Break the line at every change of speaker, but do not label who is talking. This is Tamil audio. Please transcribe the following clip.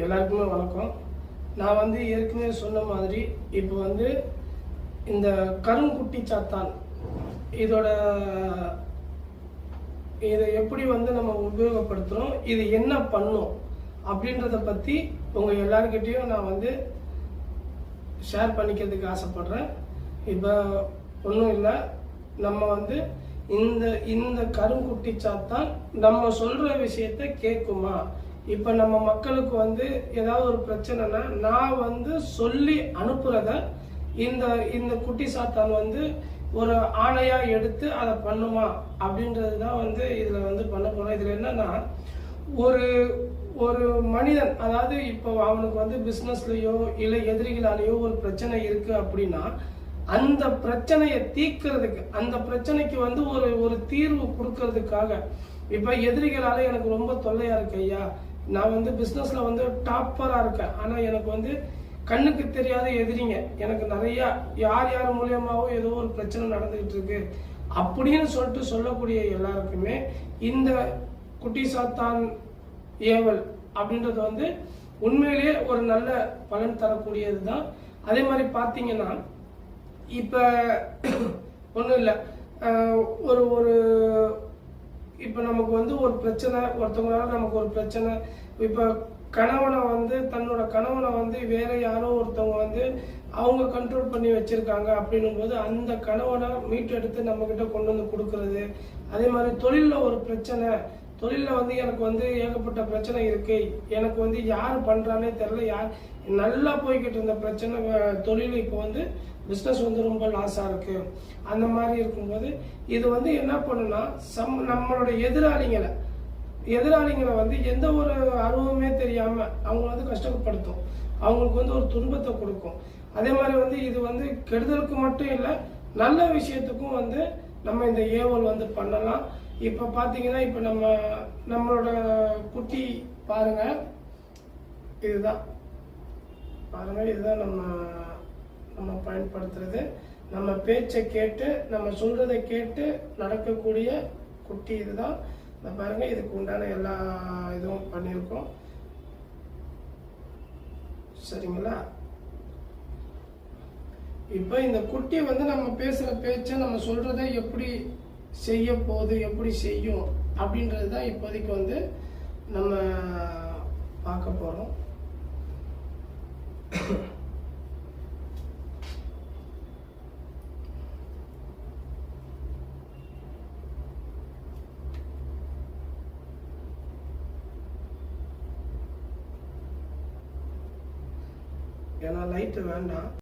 எல்லாருக்குமே வணக்கம். நான் வந்து ஏற்கனவே சொன்ன மாதிரி இப்போ வந்து இந்த கருங்குட்டி சாத்தான் இதோட இதை எப்படி வந்து நம்ம உபயோகப்படுத்துகிறோம் இது என்ன பண்ணும் அப்படின்றத பற்றி உங்கள் எல்லாருக்கிட்டேயும் நான் வந்து ஷேர் பண்ணிக்கிறதுக்கு ஆசைப்படுறேன். இப்போ ஒன்றும் இல்லை நம்ம வந்து இந்த இந்த கருங்குட்டி சாத்தான் நம்ம சொல்கிற விஷயத்த கேட்குமா இப்போ நம்ம மக்களுக்கு வந்து ஏதாவது ஒரு பிரச்சனைனா நான் வந்து சொல்லி அனுப்புறத இந்த இந்த குட்டி சாத்தான் வந்து ஒரு ஆணையா எடுத்து அதை பண்ணுமா அப்படின்றது தான் வந்து இதில் வந்து பண்ண போகிறோம் இதில் என்னன்னா ஒரு ஒரு மனிதன் அதாவது இப்போ அவனுக்கு வந்து பிஸ்னஸ்லயோ இல்லை எதிரிகளாலேயோ ஒரு பிரச்சனை இருக்கு அப்படின்னா அந்த பிரச்சனையை தீர்க்கறதுக்கு அந்த பிரச்சனைக்கு வந்து ஒரு ஒரு தீர்வு கொடுக்கறதுக்காக இப்போ எதிரிகளால எனக்கு ரொம்ப தொல்லையா இருக்கு ஐயா நான் வந்து பிஸ்னஸ்ல வந்து டாப்பராக இருக்கேன். ஆனால் எனக்கு வந்து கண்ணுக்கு தெரியாத எதிரிங்க. எனக்கு நிறைய யார் யார் மூலியமாகவோ ஏதோ ஒரு பிரச்சனை நடந்துகிட்டு இருக்கு. அப்படின்னு சொல்லிட்டு சொல்லக்கூடிய எல்லாருக்குமே இந்த குட்டி சாத்தான் ஏவல் அப்படின்றது வந்து உண்மையிலேயே ஒரு நல்ல பலன் தரக்கூடியது தான் அதே மாதிரி பார்த்தீங்கன்னா இப்போ ஒன்றும் இல்லை. ஒரு ஒரு இப்போ நமக்கு வந்து ஒரு பிரச்சனை ஒருத்தவங்களால நமக்கு ஒரு பிரச்சனை. இப்போ கணவனை வந்து தன்னோட கணவனை வந்து வேற யாரோ ஒருத்தவங்க வந்து அவங்க கண்ட்ரோல் பண்ணி வச்சிருக்காங்க அப்படின்னும் போது அந்த கணவனை மீட்டெடுத்து நம்ம கிட்ட கொண்டு வந்து கொடுக்கறது. அதே மாதிரி தொழிலில் ஒரு பிரச்சனை. தொழிலில் வந்து எனக்கு வந்து ஏகப்பட்ட பிரச்சனை இருக்கு. எனக்கு வந்து யார் பண்றானே தெரில யார் நல்லா போய்கிட்டு இருந்த பிரச்சனை தொழில் இப்போ வந்து பிஸ்னஸ் வந்து ரொம்ப லாஸாக இருக்கு. அந்த மாதிரி இருக்கும்போது இது வந்து என்ன பண்ணுன்னா சம் நம்மளோட எதிராளிங்களை எதிராளிங்களை வந்து எந்த ஒரு அருவமே தெரியாம அவங்க வந்து கஷ்டப்படுத்தும். அவங்களுக்கு வந்து ஒரு துன்பத்தை கொடுக்கும். அதே மாதிரி வந்து இது வந்து கெடுதலுக்கு மட்டும் இல்லை நல்ல விஷயத்துக்கும் வந்து நம்ம இந்த ஏவல் வந்து பண்ணலாம். இப்போ பார்த்தீங்கன்னா இப்போ நம்ம நம்மளோட குட்டி பாருங்க. இதுதான். பாருங்க இதுதான் நம்ம நம்ம பயன்படுத்துறது. நம்ம பேச்சை கேட்டு நம்ம சொல்றதை கேட்டு நடக்கக்கூடிய குட்டி இதுதான். இந்த பாருங்க இதுக்கு உண்டான எல்லா இதுவும் பண்ணியிருக்கோம். சரிங்களா? இப்போ இந்த குட்டி வந்து நம்ம பேசுகிற பேச்சை நம்ம சொல்கிறத எப்படி செய்ய போகுது எப்படி செய்யும் அப்படின்றது தான் இப்போதைக்கு வந்து நம்ம பார்க்க போகிறோம் ஏன்னா லைட்டு வேண்டாம்.